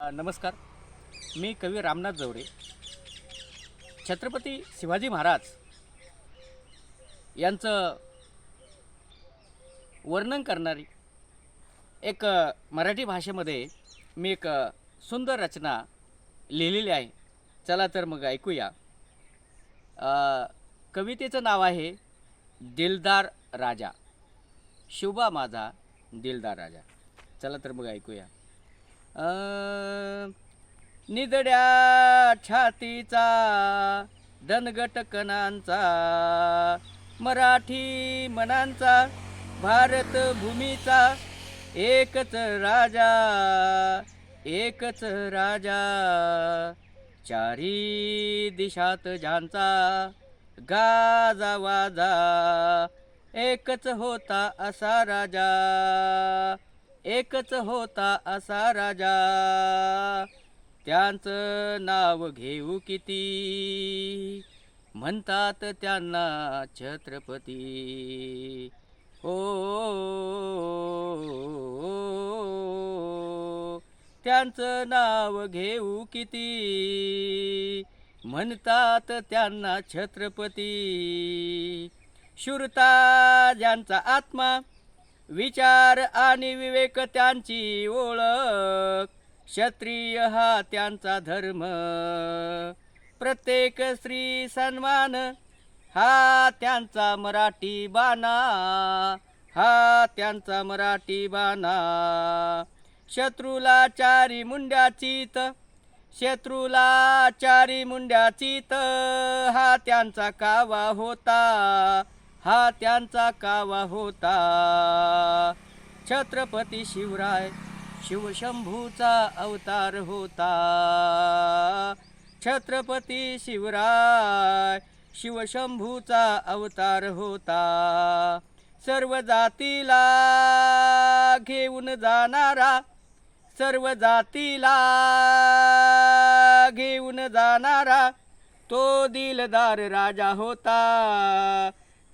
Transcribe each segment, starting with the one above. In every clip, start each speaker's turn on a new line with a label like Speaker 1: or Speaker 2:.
Speaker 1: नमस्कार. मी कवी रामनाथ जवडे. छत्रपती शिवाजी महाराज यांचं वर्णन करणारी एक मराठी भाषेमध्ये मी एक सुंदर रचना लिहिलेली आहे. चला तर मग ऐकूया. कवितेचं नाव आहे दिलदार राजा. शुभा माझा दिलदार राजा. चला तर मग ऐकूया. निदड्या छातीचा दणगट कणांचा मराठी मनांचा भारत भूमीचा एकच राजा एकच राजा. चारी दिशात ज्यांचा गाजा वाजा एकच होता असा राजा. एकच होता असा राजा. त्यांचं नाव घेऊ किती? म्हणतात त्यांना छत्रपती. ओ त्यांचं नाव घेऊ किती? म्हणतात त्यांना छत्रपती. शुरता ज्यांचा आत्मा विचार आणि विवेक त्यांची ओळख. क्षत्रिय हा त्यांचा धर्म. प्रत्येक स्त्री सन्मान हा त्यांचा मराठी बाणा. हा त्यांचा मराठी बाणा. शत्रूला चारी मुंड्याचीत शत्रूला चारी मुंड्याचीत हा त्यांचा कावा होता. हा त्यांचा कावा होता. छत्रपती शिवराय शिवशंभूचा अवतार होता. छत्रपती शिवराय शिवशंभूचा अवतार होता. सर्व जातीला घेऊन जाणारा सर्व जातीला घेऊन जाणारा तो दिलदार राजा होता.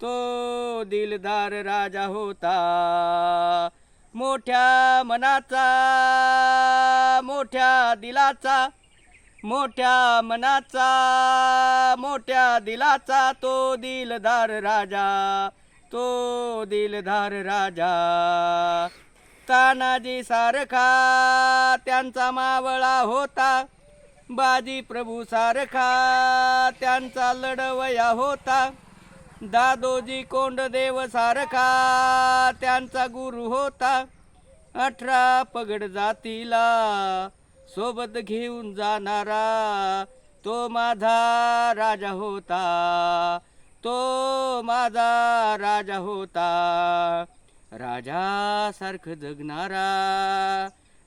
Speaker 1: तो दिलदार राजा होता. मोठ्या मनाचा मोठ्या दिलाचा मोठ्या मनाचा मोठ्या दिलाचा तो दिलदार राजा तो दिलदार राजा. तानाजी सारखा त्यांचा मावळा होता. बाजी प्रभू सारखा त्यांचा लढवया होता. दादोजी कोंडदेव सारखा त्यांचा गुरु होता. अठरा पगड जातीला सोबत घेऊन जाणारा तो माझा राजा होता. तो माझा राजा होता. राजासारखं जगणारा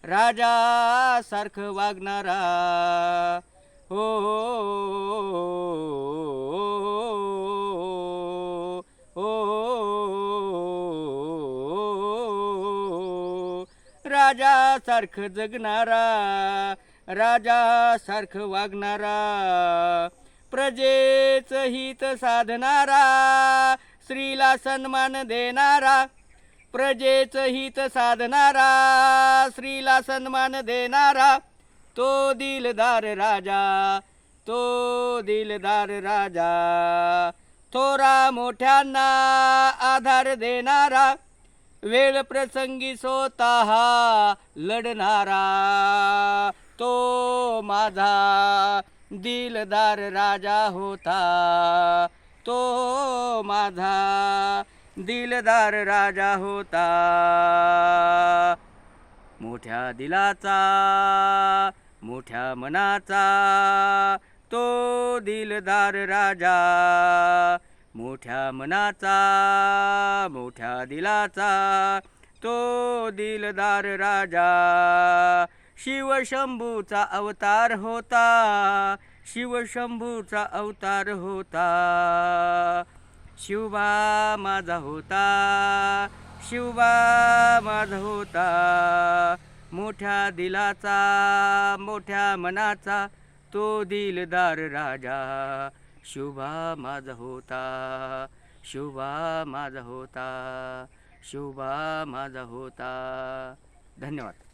Speaker 1: राजासारखं वागणारा. हो हो. हो, हो, हो. राजा सारखं जगणारा राजा सारखं वागणारा प्रजेचं हित साधणारा स्त्रीला सन्मान देणारा प्रजेचं हित साधणारा स्त्रीला सन्मान देणारा तो दिलदार राजा तो दिलदार राजा थोरा मोठ्यांना आधार देणारा वेळ प्रसंगी स्वतः लढणारा तो माझा दिलदार राजा होता. तो माझा दिलदार राजा होता. मोठ्या दिलाचा मोठ्या मनाचा तो दिलदार राजा. मोठ्या मनाचा मोठ्या दिलाचा तो दिलदार राजा. शिवशंभूचा अवतार होता शिवशंभूचा अवतार होता. शिवबा माझा होता शिवबा माझा होता. मोठ्या दिलाचा मोठ्या मनाचा तो दिलदार राजा. शुभा माझा होता शुभा माझा होता शुभा माझा होता. धन्यवाद.